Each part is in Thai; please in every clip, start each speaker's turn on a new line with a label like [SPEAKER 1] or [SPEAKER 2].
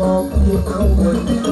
[SPEAKER 1] บอกที่เขาวน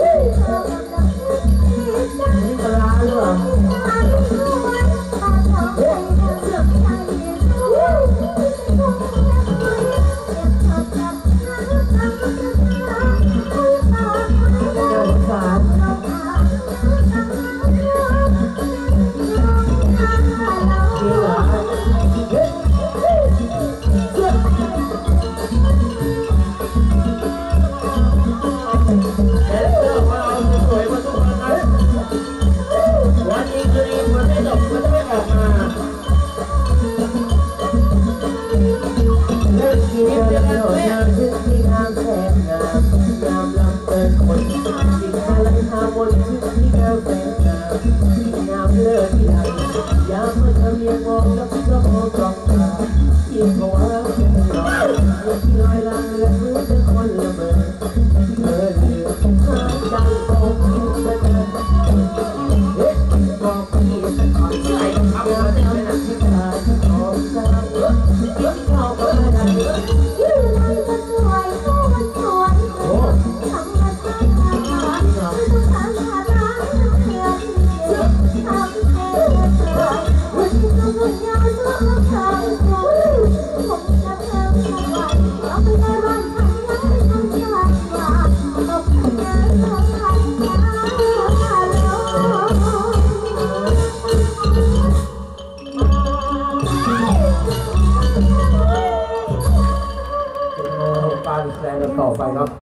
[SPEAKER 1] Having a hard one to baby? กานแสดงกันต่อไปครับ